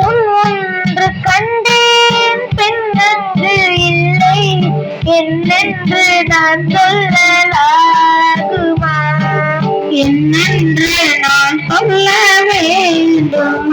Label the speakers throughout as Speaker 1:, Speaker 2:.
Speaker 1: ஒன்று கண்டேன் பெண்ணங்கு இல்லை.
Speaker 2: என்னென்று நான் சொல்லலாகுமா?
Speaker 1: என்னென்று நான் சொல்ல வேண்டும்?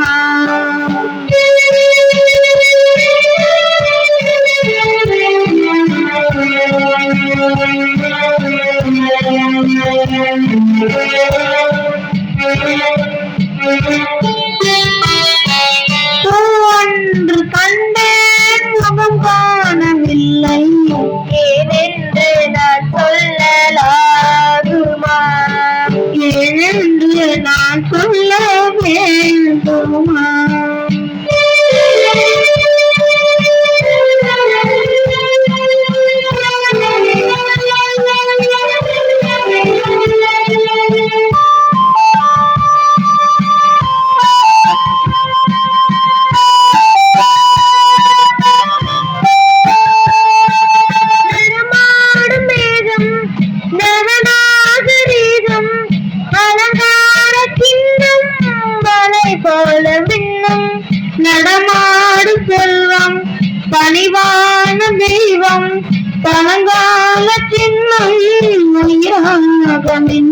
Speaker 1: உயிராக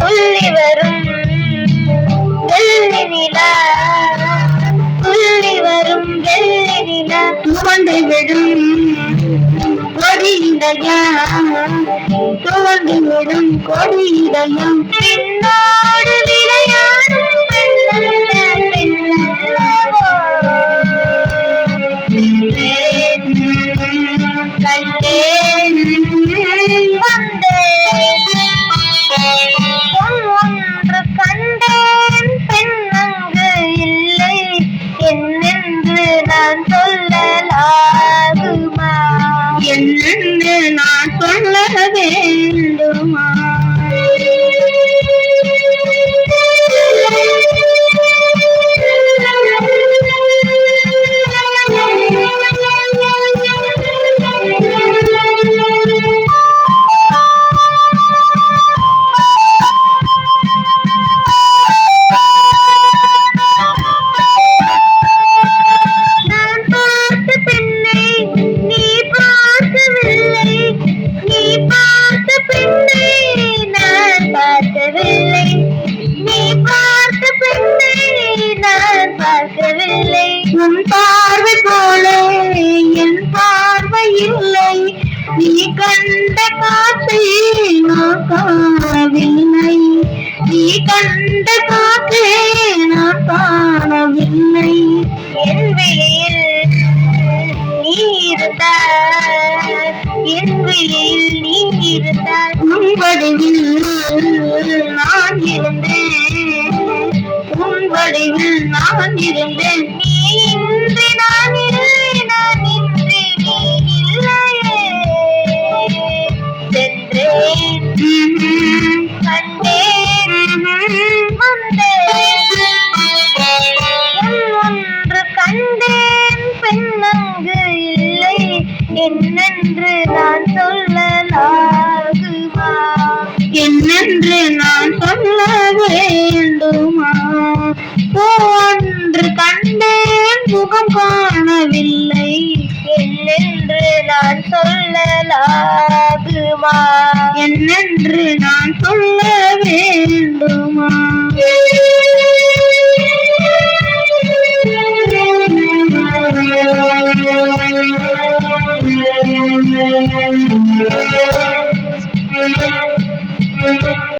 Speaker 2: துள்ளி வரும் வெள்ளி நிலா துள்ளி வரும் வெள்ளி நிலா
Speaker 1: துவண்டு விடும் கொடியிடையா துவண்டு விடும் கொடியிடையம்
Speaker 2: பின்னோடு விளையாடும் கண்டேன் வந்தேன் நான்
Speaker 1: சொல்ல வேண்டுமா
Speaker 2: நீ
Speaker 1: கண்ட காற்றை நான் காணவில்லை
Speaker 2: என் விழியில் நீ இருந்தால் என் விழியில் நீ இருந்தால்
Speaker 1: உன் வடிவில் நான் இருந்தேன். உன் வடிவில் நான் இருந்தேன். என்று நான் சொல்ல வேண்டுமா? ஒன்று கண்டேன் முகம் காணவில்லை.
Speaker 2: என்னென்று நான் சொல்லலாகுமா?
Speaker 1: என்னென்று நான் சொல்ல வேண்டுமா?